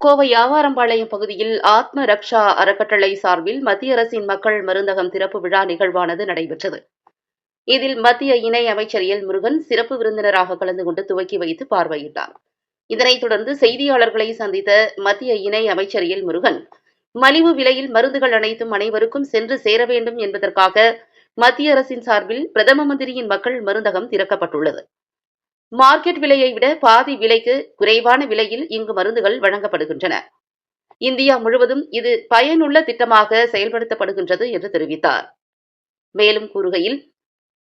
கோவை யாவாரம்பாளையம் பகுதியில் ஆத்ம ரக்ஷா அறக்கட்டளை சார்பில் மத்திய அரசின் மக்கள் மருந்தகம் திறப்பு விழா நிகழ்வானது நடைபெற்றது. இதில் மத்திய இணை அமைச்சர் எல் முருகன் சிறப்பு விருந்தினராக கலந்து கொண்டு துவக்கி வைத்து பார்வையிட்டார். இதனைத் தொடர்ந்து செய்தியாளர்களை சந்தித்த மத்திய இணை அமைச்சர் எல் முருகன் மலிவு விலையில் மருந்துகள் அனைத்தும் அனைவருக்கும் சென்று சேர வேண்டும் என்பதற்காக மத்திய அரசின் சார்பில் பிரதம மந்திரியின் மக்கள் மருந்தகம் திறக்கப்பட்டுள்ளது. மார்க்கெட் விலையை விட பாதி விலைக்கு குறைவான விலையில் இங்கு மருந்துகள் வழங்கப்படுகின்றன. இந்தியா முழுவதும் இது பயனுள்ள திட்டமாக செயல்படுத்தப்படுகின்றது என்று தெரிவித்தார். மேலும் கூறுகையில்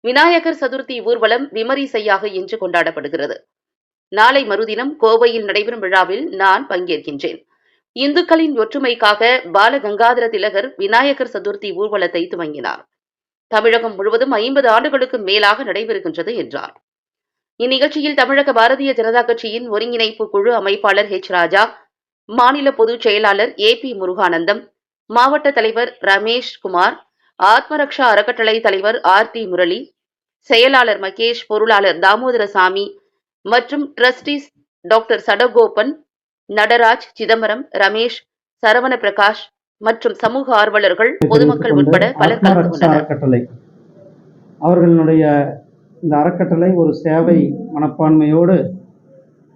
விநாயகர் சதுர்த்தி ஊர்வலம் விமரிசையாக இன்று கொண்டாடப்படுகிறது. நாளை மறுதினம் கோவையில் நடைபெறும் விழாவில் நான் பங்கேற்கின்றேன். இந்துக்களின் ஒற்றுமைக்காக பாலகங்காதர திலகர் விநாயகர் சதுர்த்தி ஊர்வலத்தை துவங்கினார். தமிழகம் முழுவதும் ஐம்பது ஆண்டுகளுக்கு மேலாக நடைபெறுகின்றது என்றார். இந்நிகழ்ச்சியில் தமிழக பாரதிய ஜனதா கட்சியின் ஒருங்கிணைப்பு குழு அமைப்பாளர் ஹெச் ராஜா மாநில பொதுச் செயலாளர் ஏ பி முருகானந்தம் மாவட்ட தலைவர் ரமேஷ் குமார் ஆத்மரக்ஷா அறக்கட்டளை தலைவர் ஆர் டி முரளி செயலாளர் மகேஷ் பொருளாளர் தாமோதரசாமி மற்றும் ட்ரஸ்டிஸ் டாக்டர் சடகோபன் நடராஜ் சிதம்பரம் ரமேஷ் சரவண பிரகாஷ் மற்றும் சமூக ஆர்வலர்கள் பொதுமக்கள் உட்பட பலர் கலந்து கொண்டனர். அறக்கட்டளை. அவர்களுடைய இந்த அறக்கட்டளை ஒரு சேவை மனப்பான்மையோடு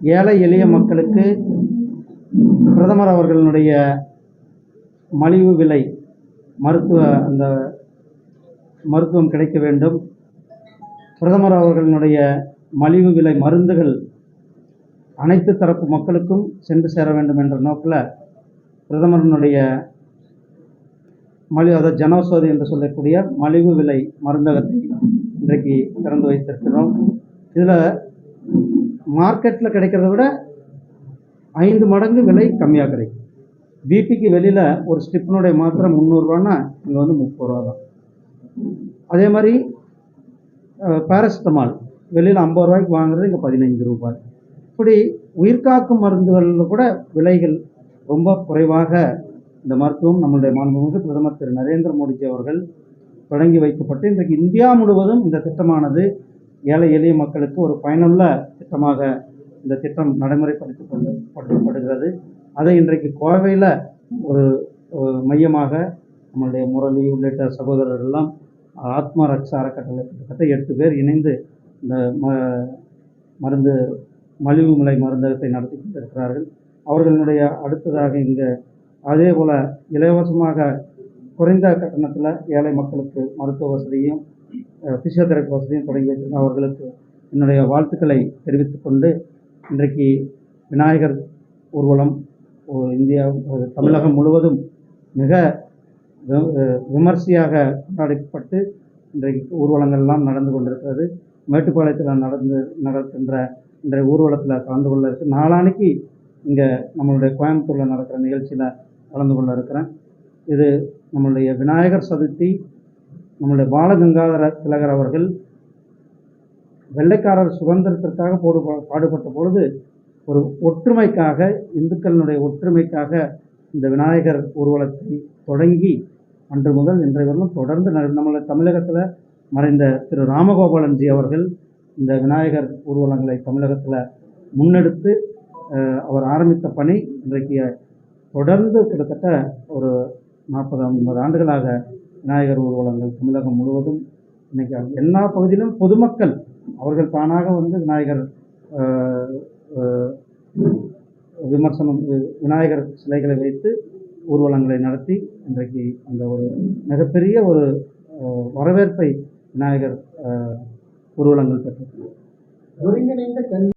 ஏழை எளிய மக்களுக்கு பிரதமர் அவர்களுடைய மலிவு விலை மருத்துவ அந்த மருத்துவம் கிடைக்க வேண்டும். பிரதமர் அவர்களுடைய மலிவு விலை மருந்துகள் அனைத்து தரப்பு மக்களுக்கும் சென்று சேர வேண்டும் என்ற நோக்கில் பிரதமரினுடைய மலிவு அதாவது ஜனௌஷதி என்று சொல்லக்கூடிய மலிவு விலை மருந்தகத்தை இன்றைக்கு திறந்து வைத்திருக்கிறோம். இதில் மார்க்கெட்டில் கிடைக்கிறத விட ஐந்து மடங்கு விலை கம்மியாக கிடைக்கும். பிபிக்கு வெளியில் ஒரு ஸ்டிப்னுடைய மாத்திரை முந்நூறுரூவான்னா இங்கே வந்து முப்பது ரூபா தான். அதே மாதிரி பேரசிட்டமால் வெளியில் ஐம்பது ரூபாய்க்கு வாங்குறது இங்கே பதினைஞ்சு ரூபாய். இப்படி உயிர்காக்கும் மருந்துகளில் கூட விலைகள் ரொம்ப குறைவாக இந்த மருத்துவம் நம்மளுடைய மாண்புமிகு பிரதமர் திரு நரேந்திர மோடிஜி அவர்கள் தொடங்கி வைக்கப்பட்டு இன்றைக்கு இந்தியா முழுவதும் இந்த திட்டமானது ஏழை எளிய மக்களுக்கு ஒரு பயனுள்ள திட்டமாக இந்த திட்டம் நடைமுறைப்படுத்திக் கொண்டு அதை இன்றைக்கு கோவையில் ஒரு ஒரு மையமாக நம்மளுடைய முரளி உள்ளிட்ட சகோதரர்கள் எல்லாம் ஆத்மா ரக்ஷா அறக்கட்டளை கிட்டத்தட்ட எட்டு பேர் இணைந்து இந்த ம மருந்து மலிவு விலை மருந்தகத்தை நடத்தி கொண்டிருக்கிறார்கள். அவர்களுடைய அடுத்ததாக இங்கே அதே போல் இலவசமாக குறைந்த கட்டணத்தில் ஏழை மக்களுக்கு மருத்துவ வசதியும் ஃபிசியோதெரப்பி வசதியும் தொடங்கி வைத்திருந்த அவர்களுக்கு என்னுடைய வாழ்த்துக்களை தெரிவித்துக்கொண்டு இன்றைக்கு விநாயகர் ஊர்வலம் இந்தியா தமிழகம் முழுவதும் மிக விமர்சையாக கொண்டாடப்பட்டு இன்றைக்கு ஊர்வலங்கள் எல்லாம் நடந்து கொண்டிருக்கிறது. மேட்டுப்பாளையத்தில் நடந்து நடக்கின்ற இன்றைய ஊர்வலத்தில் கலந்து கொள்ள இருக்கு நாளானைக்கு இங்கே நம்மளுடைய கோயம்புத்தூரில் நடக்கிற நிகழ்ச்சியில் கலந்து கொள்ள இருக்கிறேன். இது நம்மளுடைய விநாயகர் சதுர்த்தி நம்மளுடைய பாலகங்காதர திலகர் அவர்கள் வெள்ளைக்காரர் சுதந்திரத்திற்காக போடு பாடுபட்ட பொழுது ஒரு ஒற்றுமைக்காக இந்துக்களினுடைய ஒற்றுமைக்காக இந்த விநாயகர் ஊர்வலத்தை தொடங்கி அன்று முதல் இன்றைய வரலும் தொடர்ந்து ந- தமிழகத்தில் மறைந்த திரு ராமகோபாலன்ஜி அவர்கள் இந்த விநாயகர் ஊர்வலங்களை தமிழகத்தில் முன்னெடுத்து அவர் ஆரம்பித்த பணி இன்றைக்கு தொடர்ந்து கிட்டத்தட்ட ஒரு நாற்பது ஐம்பது ஆண்டுகளாக விநாயகர் ஊர்வலங்கள் தமிழகம் முழுவதும் இன்றைக்கி எல்லா பகுதியிலும் பொதுமக்கள் அவர்கள் தானாக வந்து விநாயகர் விமர்சனம் வி- விநாயகர் சிலைகளை வைத்து ஊர்வலங்களை நடத்தி இன்றைக்கு அந்த ஒரு மிகப்பெரிய ஒரு வரவேற்பை விநாயகர் ஊர்வலங்கள் பெற்றது ஒருங்கிணைந்த கல்வி